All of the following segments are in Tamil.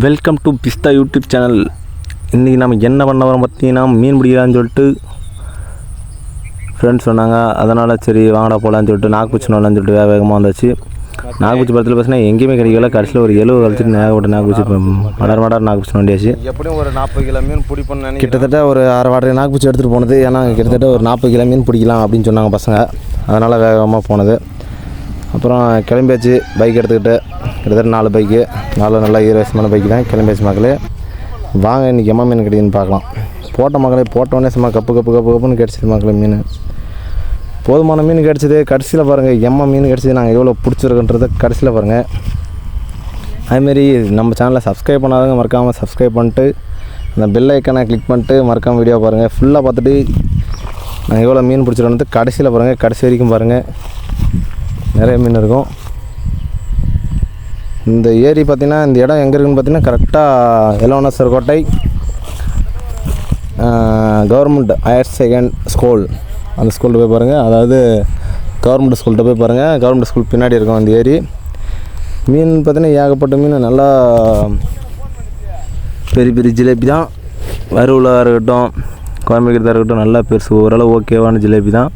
Welcome to Pista YouTube channel இன்றைக்கி நம்ம என்ன பண்ண வரோம் பார்த்தீங்கன்னா மீன் பிடிக்கலான்னு சொல்லிட்டு ஃப்ரெண்ட்ஸ் சொன்னாங்க. அதனால் சரி வாங்கடா போகலான்னு சொல்லிட்டு நாக்குச்சி நோலான்னு சொல்லிட்டு வேக வேகமாக வந்தாச்சு. நாக்குச்சி படத்தில் பார்த்தீங்கன்னா எங்கேயுமே கிடைக்கல. கடைசியில் ஒரு எழுபது கழிச்சிட்டு நேகப்பட்ட நாக்குச்சி இப்போ மலர் மலர் நாக்குச்சி நோண்டியாச்சு எப்படியும் ஒரு நாற்பது கிலோ மீன் பிடிப்போம்னு கிட்டத்தட்ட ஒரு அரை வாட்டரை நாக்குச்சி எடுத்துகிட்டு போனது. ஏன்னா கிட்டத்தட்ட ஒரு நாற்பது கிலோ மீன் பிடிக்கலாம் அப்படின்னு சொன்னாங்க பசங்க. அதனால் வேகமாக போனது. அப்புறம் கிளம்பியாச்சு. பைக் எடுத்துக்கிட்டு. கிட்டத்தட்ட நாலு பைக்கு நாலு நல்ல ஈரோசமான பைக்கு தான். கிளம்பியாச்சு மக்களே வாங்க இன்றைக்கி எம்மா மீன் கிடைக்குதுன்னு பார்க்கலாம். போட்ட மக்களே போட்டோன்னே சும்மா கப்பு கப்பு கப்பு கப்புன்னு கிடச்சிது மக்களே மீன். போதுமான மீன் கிடச்சிது. கடைசியில் பாருங்கள் எம்மா மீன் கிடச்சிது நாங்கள் எவ்வளோ பிடிச்சிருக்கோன்றத கடைசியில் பாருங்கள் அதுமாரி நம்ம சேனலை சப்ஸ்கிரைப் பண்ணாதவங்க மறக்காமல் சப்ஸ்கிரைப் பண்ணிட்டு அந்த பெல் ஐக்கனை கிளிக் பண்ணிட்டு மறக்காமல் வீடியோ பாருங்கள் ஃபுல்லாக பார்த்துட்டு நாங்கள் எவ்வளோ மீன் பிடிச்சிருக்கோன்றது கடைசியில் பாருங்கள் கடைசி வரைக்கும் பாருங்கள் நிறைய மீன் இருக்கும். இந்த ஏரி பார்த்திங்கன்னா இந்த இடம் எங்கே இருக்குன்னு பார்த்தீங்கன்னா கரெக்டாக எலோனசர் கோட்டை கவர்மெண்ட் ஹையர் செகண்ட் ஸ்கூல் அந்த ஸ்கூலில் போய் பாருங்கள் அதாவது கவர்மெண்ட் ஸ்கூல்கிட்ட போய் பாருங்கள் கவர்மெண்ட் ஸ்கூல் பின்னாடி இருக்கும் அந்த ஏரி. மீன் பார்த்தீங்கன்னா ஏகப்பட்ட மீன். நல்லா பெரிய பெரிய ஜிலேபி தான். வறுவலாக இருக்கட்டும் குழம்பு இருக்கட்டும் நல்லா பெருசு. ஓரளவு ஓகேவான ஜிலேபி தான்.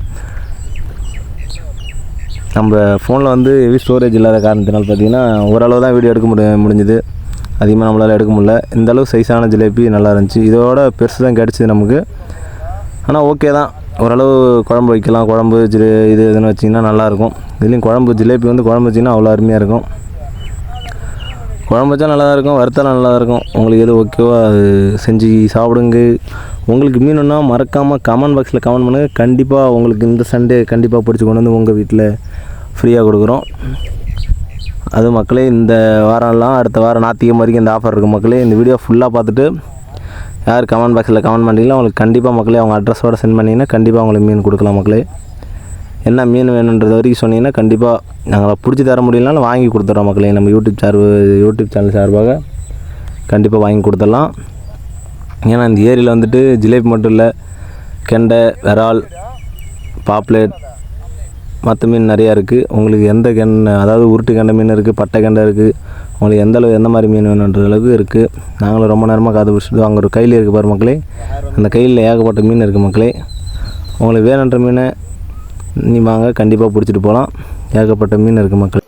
நம்ம ஃபோனில் வந்து ஹெவி ஸ்டோரேஜ் இல்லாத காரணத்தினால் பார்த்தீங்கன்னா ஓரளவு தான் வீடியோ எடுக்க முடி முடிஞ்சுது. அதிகமாக நம்மளால் எடுக்க முடியல. இந்தளவு சைஸான ஜிலேபி நல்லா இருந்துச்சு. இதோட பெருசு தான் கிடச்சிது நமக்கு. ஆனால் ஓகே தான். ஓரளவு குழம்பு வைக்கலாம். குழம்பு ஜிலே இது இதுன்னு வச்சிங்கன்னா நல்லாயிருக்கும் இதுலேயும் குழம்பு ஜிலேபி வந்து குழம்பு வச்சிங்கன்னா அவ்வளோ அருமையாக இருக்கும். குழம்பு வச்சா நல்லா தான் இருக்கும் வறுத்தாலும் நல்லா தான் இருக்கும் உங்களுக்கு எது ஓகேவோ அது செஞ்சு சாப்பிடுங்க. உங்களுக்கு மீனுன்னா மறக்காமல் கமெண்ட் பாக்ஸில் கமெண்ட் பண்ணுங்கள் கண்டிப்பாக உங்களுக்கு இந்த சண்டே கண்டிப்பாக பிடிச்சி கொண்டு வந்து உங்கள் வீட்டில் ஃப்ரீயாக கொடுக்குறோம். அது மக்களே இந்த வாரம்லாம் அடுத்த வாரம் ஞாத்திகம் வரைக்கும் இந்த ஆஃபர் இருக்குது மக்களே. இந்த வீடியோ ஃபுல்லாக பார்த்துட்டு யார் கமெண்ட் பாக்ஸில் கமெண்ட் பண்ணுறீங்களோ அவங்களுக்கு கண்டிப்பாக மக்களே அவங்க அட்ரஸோடு சென்ட் பண்ணிங்கன்னா கண்டிப்பாக அவங்களுக்கு மீன் கொடுக்கலாம் மக்களே. என்ன மீன் வேணுன்றது வரைக்கும் சொன்னீங்கன்னா கண்டிப்பாக நாங்கள் பிடிச்சி தர முடியலனாலும் வாங்கி கொடுத்துட்றோம் மக்களே. நம்ம யூடியூப் சார்பு யூடியூப் சேனல் சார்பாக கண்டிப்பாக வாங்கி கொடுத்துடலாம். ஏன்னா இந்த ஏரியில் வந்துட்டு ஜிலேபி மட்டும் இல்லை கெண்டை விரால் பாப்லேட் மற்ற மீன் நிறையா இருக்குது உங்களுக்கு எந்த கெண்டை அதாவது உருட்டு கெண்டை மீன் இருக்குது பட்டை கெண்டை இருக்குது உங்களுக்கு எந்த அளவு எந்த மாதிரி மீன் வேணுன்ற அளவுக்கு இருக்குது நாங்களும் ரொம்ப நேரமாக காது பிடிச்சிட்டு அங்கே ஒரு கையில் இருக்குது பாரு மக்களே. அந்த கையில் ஏகப்பட்ட மீன் இருக்குது மக்களே. உங்களுக்கு வேணுன்ற மீனை நீ வாங்க கண்டிப்பாக பிடிச்சிட்டு போகலாம் ஏகப்பட்ட மீன் இருக்குது மக்கள்.